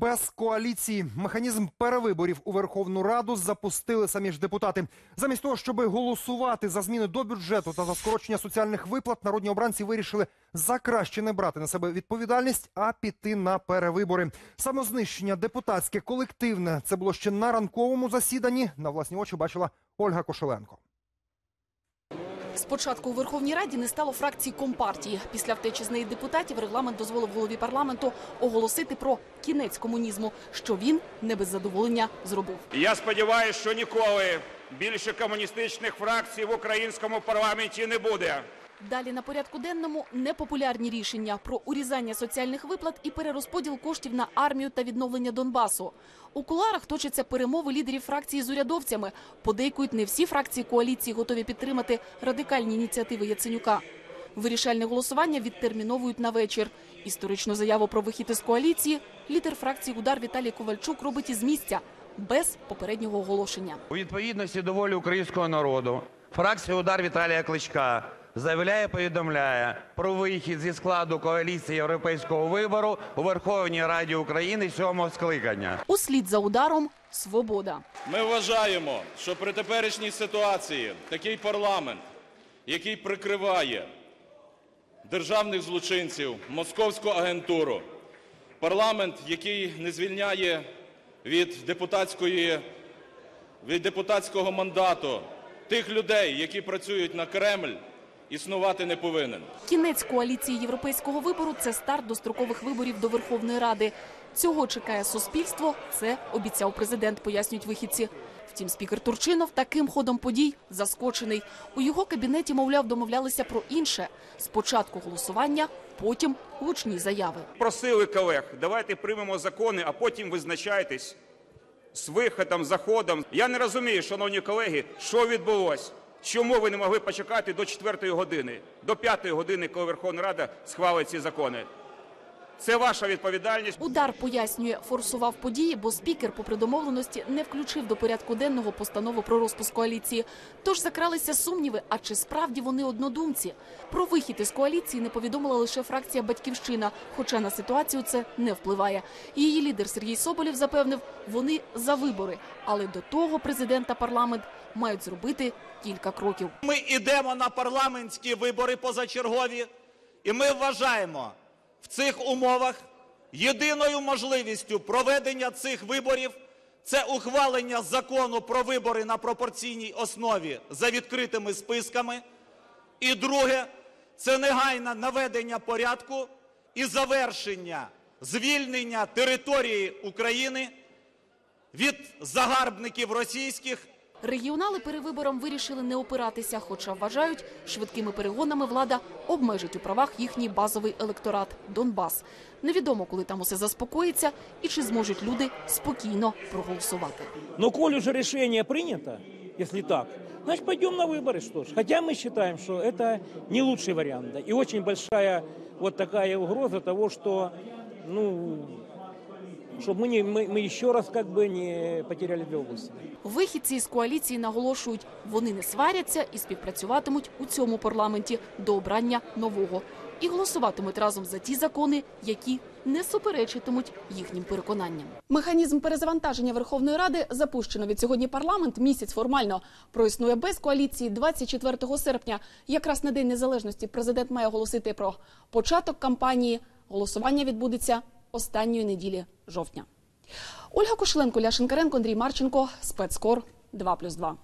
Без коаліції механізм перевиборів у Верховну Раду запустили самі ж депутати. Замість того, щоб голосувати за зміни до бюджету та за скорочення соціальних виплат, народні обранці вирішили за краще не брати на себе відповідальність, а піти на перевибори. Самознищення депутатське колективне це було ще на ранковому засіданні. На власні очі бачила Ольга Кошеленко. Спочатку у Верховній Раді не стало фракції Компартії. Після втечі з неї депутатів регламент дозволив голові парламенту оголосити про кінець комунізму, що він не без задоволення зробив. Я сподіваюся, що ніколи більше комуністичних фракцій в українському парламенті не буде. Далі на порядку денному непопулярні рішення про урізання соціальних виплат і перерозподіл коштів на армію та відновлення Донбасу. У куларах точаться перемови лідерів фракції з урядовцями. Подейкують не всі фракції коаліції готові підтримати радикальні ініціативи Яценюка. Вирішальне голосування відтерміновують на вечір. Історичну заяву про вихід із коаліції лідер фракції Удар Віталій Ковальчук робить із місця без попереднього оголошення. У відповідності до волі українського народу фракція «Удар» Віталія Кличка заявляє, повідомляє про вихід зі складу коаліції європейського вибору у Верховній Раді України сьомого скликання. Услід за ударом свобода. Ми вважаємо, що при теперішній ситуації такий парламент, який прикриває державних злочинців, московську агентуру, парламент, який не звільняє від депутатської від депутатського мандату тих людей, які працюють на Кремль, існувати не повинен. Кінець коаліції європейського вибору це старт дострокових виборів до Верховної Ради. Цього чекає суспільство. Це обіцяв президент, пояснюють вихідці. Втім, спікер Турчинов таким ходом подій заскочений. У його кабінеті, мовляв, домовлялися про інше. Спочатку голосування, потім гучні заяви. Просили колег, давайте приймемо закони, а потім визначайтесь з виходом, заходом. Я не розумію, шановні колеги, що відбулось. Чому ви не могли почекати до 4 години, до 5 години, коли Верховна Рада схвалить ці закони? Це ваша відповідальність. Удар пояснює, форсував події, бо спікер, попри домовленості, не включив до порядку денного постанову про розпуск коаліції. Тож закралися сумніви, а чи справді вони однодумці? Про вихід із коаліції не повідомила лише фракція Батьківщина, хоча на ситуацію це не впливає. Її лідер Сергій Соболєв запевнив, вони за вибори, але до того президент та парламент мають зробити кілька кроків. Ми йдемо на парламентські вибори позачергові, і ми вважаємо в цих умовах єдиною можливістю проведення цих виборів це ухвалення закону про вибори на пропорційній основі за відкритими списками. І друге це негайне наведення порядку і завершення звільнення території України від загарбників російських Регіонали перевиборам вирішили не опиратися, хоча вважають, швидкими перегонами влада обмежить у правах їхній базовий електорат Донбас. Невідомо, коли там усе заспокоїться і чи зможуть люди спокійно проголосувати. Но коль уже решение принято, если так, значит пойдем на выборы, что ж. Хотя мы считаем, что это не лучший вариант. да. И очень большая вот такая угроза того, что, ну, чтобы мы, не, мы, мы еще раз как бы не потеряли две области. Вихідці з коаліції наголошують, вони не сваряться і співпрацюватимуть у цьому парламенті до обрання нового. І голосуватимуть разом за ті закони, які не суперечитимуть їхнім переконанням. Механізм перезавантаження Верховної Ради запущено від сьогодні. Парламент місяць формально проіснує без коаліції 24 серпня. Якраз на день незалежності президент має оголосити про початок кампанії. Голосування відбудеться останньої неділі жовтня. Ольга Кошеленко, Ляшенкаренко, Андрій Марченко, спецкор 2+,2.